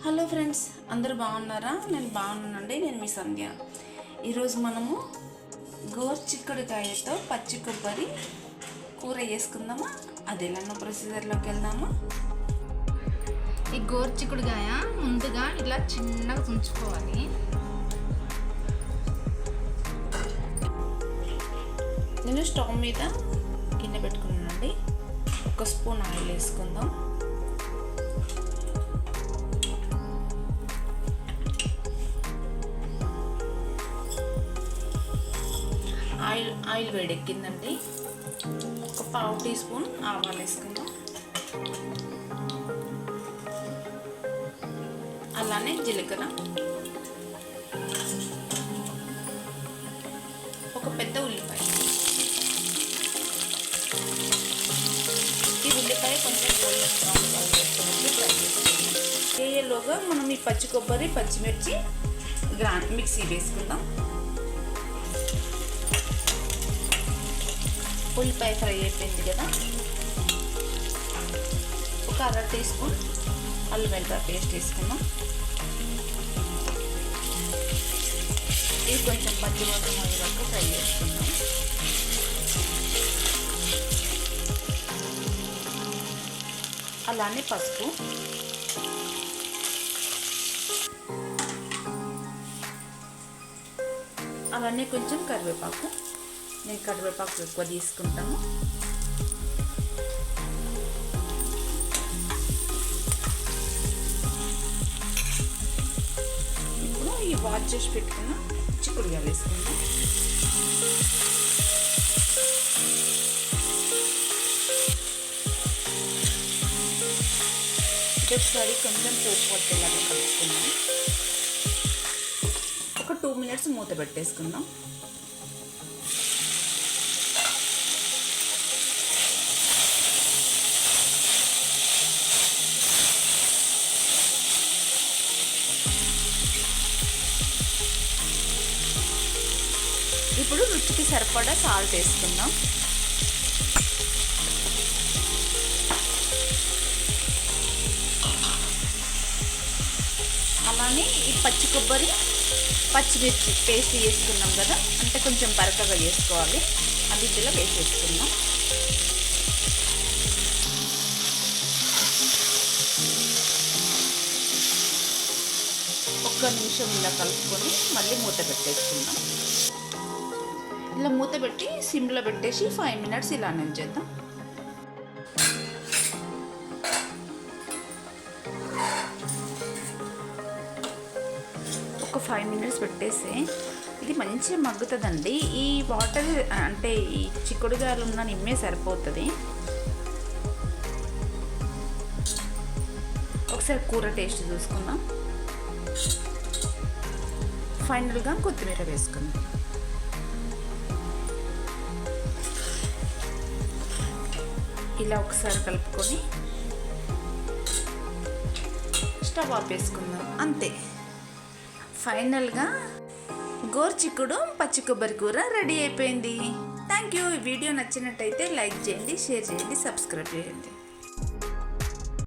Hello friends అందరూ బాగున్నారా? నేను బాగున్నానండి నేను మీ సంధ్య. ఈరోజు మనము గోర్చిక్కుడుకాయతో పచ్చి కొబ్బరి కూర చేసుకుందామా? అది ఎలానో ప్రొసీజర్లోకి వెళ్దామా? ఈ గోర్చిక్కుడుగాయ ముందుగా ఇలా చిన్నగా తుంచుకోవాలి. నేను స్టవ్ మీద గిన్నె పెట్టుకున్నానండి. ఒక స్పూన్ ఆయిల్ వేసుకుందాం. ఆయిల్ ఆయిల్ వేడెక్కిందండి. ఒక పావు టీ స్పూన్ ఆవాలు వేసుకుందాం. అలానే జీలకర్ర. ఒక పెద్ద ఉల్లిపాయ. ఈ ఉల్లిపాయ కొంచెం గోల్డెన్ మనం ఈ పచ్చి కొబ్బరి పచ్చిమిర్చి గ్రా మిక్సీ వేసుకుందాం. ఉల్లిపాయ ఫ్రై అయిపోయింది కదా. ఒక అర టీ స్పూన్ అల్లం వెల్లిపాయ పేస్ట్ వేసుకుందాం. ఇది కొంచెం పచ్చి వాసన వరకు ఫ్రై చేసుకుందాం. అలానే పసుపు. అలానే కొంచెం కరివేపాకు. నేను కరివేపాకు ఎక్కువ తీసుకుంటాను. ఇప్పుడు ఈ వాష్ చేసి పెట్టుకున్న చిక్కుడుగాయలు వేసుకుందాం. ఒకసారి కొంచెం పోపు పట్టేలాగా కలుపుకుందాం. ఒక టూ మినిట్స్ మూత పెట్టేసుకుందాం. ఇప్పుడు రుచికి సరిపడా సాల్ట్ వేసుకుందాం. అలానే ఈ పచ్చి కొబ్బరి పచ్చిమిర్చి పేస్ట్ వేసుకున్నాం కదా అంటే కొంచెం బరకగా చేసుకోవాలి అది ఇందులో వేసేసుకుందాం. ఒక్క నిమిషం ఇలా కలుపుకొని మళ్ళీ మూత పెట్టేసుకుందాం. ఇలా మూత పెట్టి సిమ్లో పెట్టేసి ఫైవ్ మినిట్స్ ఇలా నేను చేద్దాం. ఒక ఫైవ్ మినిట్స్ పెట్టేసి ఇది మంచిగా మగ్గుతుందండి. ఈ వాటర్ అంటే ఈ చిక్కుడుగాయలు ఉన్న నిమ్మే సరిపోతుంది. ఒకసారి కూర టేస్ట్ చూసుకుందాం. ఫైనల్గా కొత్తిమీర వేసుకుందాం. ఇలా ఒకసారి కలుపుకొని స్టవ్ ఆపేసుకుందాం అంతే. ఫైనల్గా గోర్చిక్కుడు పచ్చి కొబ్బరి కూర రెడీ అయిపోయింది. Thank you. ఈ వీడియో నచ్చినట్టయితే లైక్ చేయండి షేర్ చేయండి సబ్స్క్రైబ్ చేయండి.